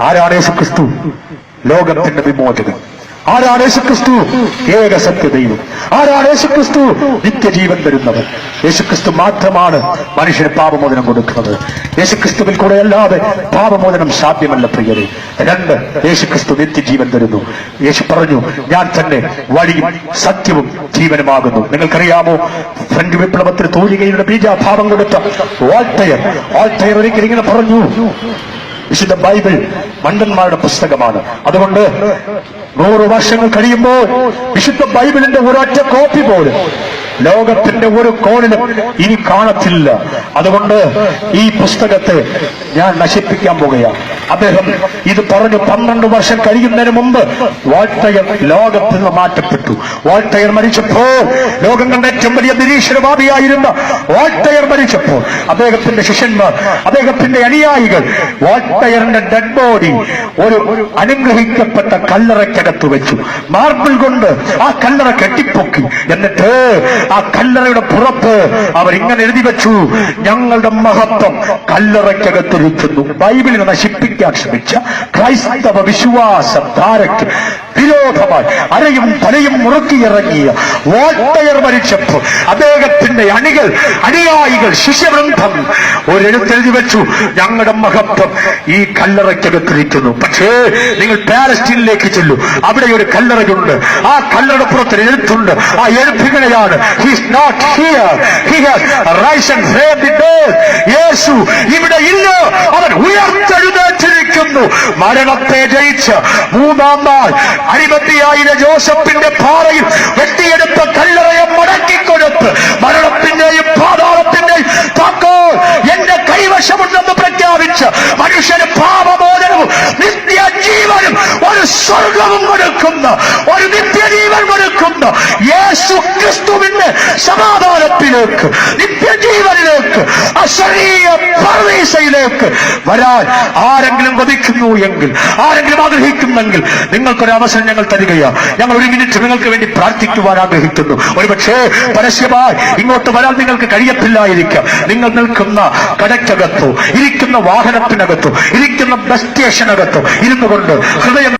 ആരാണ് യേശുക്രിസ്തു? ലോകത്തിന്റെ വിമോചകൻ. ആരാണ് യേശുക്രിസ്തു? ഏക സത്യ ദൈവം ആരാണ് യേശുക്രിസ്തു? നിത്യജീവൻ തരുന്നവൻ. യേശുക്രിസ്തു മാത്രമാണ് മനുഷ്യന് പാപമോചനം കൊടുക്കുന്നത്. യേശുക്രിസ്തുവിൽ കൂടെ അല്ലാതെ പാപമോചനം സാധ്യമല്ല പ്രിയരെ. രണ്ട് യേശുക്രിസ്തു നിത്യജീവൻ തരുന്നു. യേശു പറഞ്ഞു ഞാൻ തന്നെ വഴിയും സത്യവും ജീവനുമാകുന്നു. നിങ്ങൾക്കറിയാമോ? ഫ്രഞ്ച് വിപ്ലവത്തിന് തൂലികയുടെ ബീജാഭാവം കൊടുത്ത വാൾട്ടയർ. വാൾട്ടയർ ഒരിക്കൽ ഇങ്ങനെ പറഞ്ഞു വിശുദ്ധ ബൈബിൾ മണ്ടന്മാരുടെ പുസ്തകമാണ്. അതുകൊണ്ട് നൂറ് വർഷങ്ങൾ കഴിയുമ്പോൾ വിശുദ്ധ ബൈബിളിന്റെ ഒരൊറ്റ കോപ്പി പോലും ലോകത്തിന്റെ ഒരു കോണിലും ഇനി കാണത്തില്ല. അതുകൊണ്ട് ഈ പുസ്തകത്തെ ഞാൻ നശിപ്പിക്കാൻ പോകുകയാണ് അദ്ദേഹം ഇത് പറഞ്ഞു പന്ത്രണ്ട് വർഷം കഴിയുന്നതിന് മുമ്പ് വാൾട്ടയർ ലോകത്തിൽ നിന്ന് മാറ്റപ്പെട്ടു. വാൾട്ടയർ മരിച്ചപ്പോൾ ലോകം കണ്ട ഏറ്റവും വലിയ നിരീശ്വരവാദിയായിരുന്ന വാൾട്ടയർ മരിച്ചപ്പോൾ അദ്ദേഹത്തിന്റെ ശിഷ്യന്മാർ അദ്ദേഹത്തിന്റെ അനുയായികൾ വാൾട്ടയറിന്റെ ഡെഡ് ബോഡി ഒരു അനുഗ്രഹിക്കപ്പെട്ട കല്ലറയ്ക്കകത്ത് വെച്ചു. മാർബിൾ കൊണ്ട് ആ കല്ലറ കെട്ടിപ്പൊക്കി. എന്നിട്ട് ആ കല്ലറയുടെ പുറത്ത് അവർ ഇങ്ങനെ എഴുതി വെച്ചു. ഞങ്ങളുടെ മഹത്വം കല്ലറയ്ക്കകത്തിരിക്കുന്നു ബൈബിളിനെ നശിപ്പിക്കാൻ ശ്രമിച്ച ക്രൈസ്തവ വിശ്വാസ ധാരയ്ക്ക് വിരോധമായി അരയും തലയും മുറുക്കിയിറങ്ങിയ വാട്ടയർ മരിച്ചപ്പോൾ അദ്ദേഹത്തിന്റെ അണികൾ അനുയായികൾ ശിഷ്യവൃന്ദം ഒരെഴുത്തെഴുതി വെച്ചു. ഞങ്ങളുടെ മഹത്വം ഈ കല്ലറയ്ക്കകത്തിരിക്കുന്നു. പക്ഷേ നിങ്ങൾ പാലസ്റ്റീനിലേക്ക് ചെല്ലു. അവിടെ ഒരു കല്ലറയുണ്ട്. ആ കല്ലറയുടെ പുറത്ത് എഴുത്തുണ്ട്. ആ എഴുത്തുകളെയാണ് not here the dead Yeshu ഇവിടെ ഇല്ല. അവൻ ഉയർത്തെഴുന്നേറ്റിരിക്കുന്നു മരണത്തെ ജയിച്ച് മൂന്നാം നാൾ അരിമത്തിയായിര ജോസഫിന്റെ പാറയിൽ വെട്ടിയെടുത്ത കല്ലറയെ മടക്കിക്കൊടുത്ത് മരണത്തിന്റെയും പാതാളത്തിന്റെയും താക്കോൽ എന്റെ കൈവശമുണ്ടെന്ന് പ്രഖ്യാപിച്ച് മനുഷ്യന് പാപമോചനവും നിത്യജീവനും ഒരു സ്വർഗവും കൊടുക്കുന്ന. ഒരു നിത്യജീവൻ കൊടുക്കുന്ന. യേശു ക്രിസ്തുവിന്റെ സമാധാനത്തിലേക്ക് നിത്യജീവനിലേക്ക് അശരീയ പർവീസയിലേക്ക് വരാൻ ആരെങ്കിലും കൊതിക്കുന്നു എങ്കിൽ ആരെങ്കിലും ആഗ്രഹിക്കുന്നെങ്കിൽ നിങ്ങൾക്കൊരു അവസരം ഞങ്ങൾ തരികയാണ് ഞങ്ങൾ ഒരു മിനിറ്റ് നിങ്ങൾക്ക് വേണ്ടി പ്രാർത്ഥിക്കുവാൻ ആഗ്രഹിക്കുന്നു. ഒരുപക്ഷേ പരസ്യമായി ഇങ്ങോട്ട് വരാൻ നിങ്ങൾക്ക് കഴിയത്തില്ലായിരിക്കാം. നിങ്ങൾ നിൽക്കുന്ന കടയ്ക്കകത്തോ ഇരിക്കുന്ന വാഹനത്തിനകത്തോ ഇരിക്കുന്ന ബസ് സ്റ്റേഷനകത്തോ ഇരുന്നു കൊണ്ട് ഹൃദയം